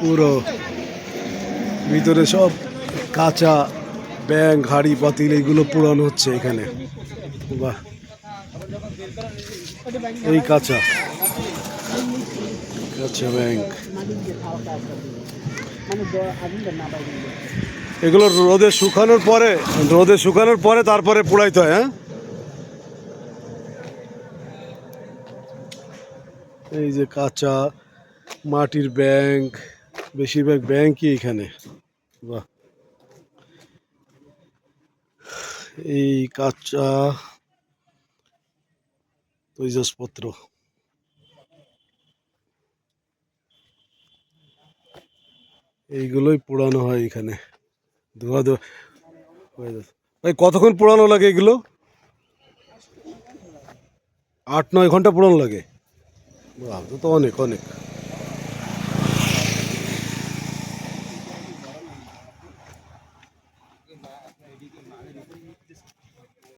পুরো ভিতরে সব কাঁচা ব্যাং হাড়ি, পাতিল এইগুলো পুরানো হচ্ছে এখানে। বাহ। এই কাঁচা। কাঁচা ব্যাংক এগুলো রোদে শুকানোর পরে, রোদে শুকানোর পরে তারপরে পুড়াইতে হয় হ্যাঁ? এই যে কাঁচা মাটির ব্যাংক বেশিরভাগ ব্যাংকই এখানে। বাহ। এই কাঁচা তৈজসপত্র। এইগুলোই পোড়ানো হয় এখানে। ধোয়া ধোয়া কতক্ষণ পোড়ানো লাগে এগুলো? আট, নয় ঘণ্টা পোড়ানো লাগে? তো অনেক অনেক। অনেক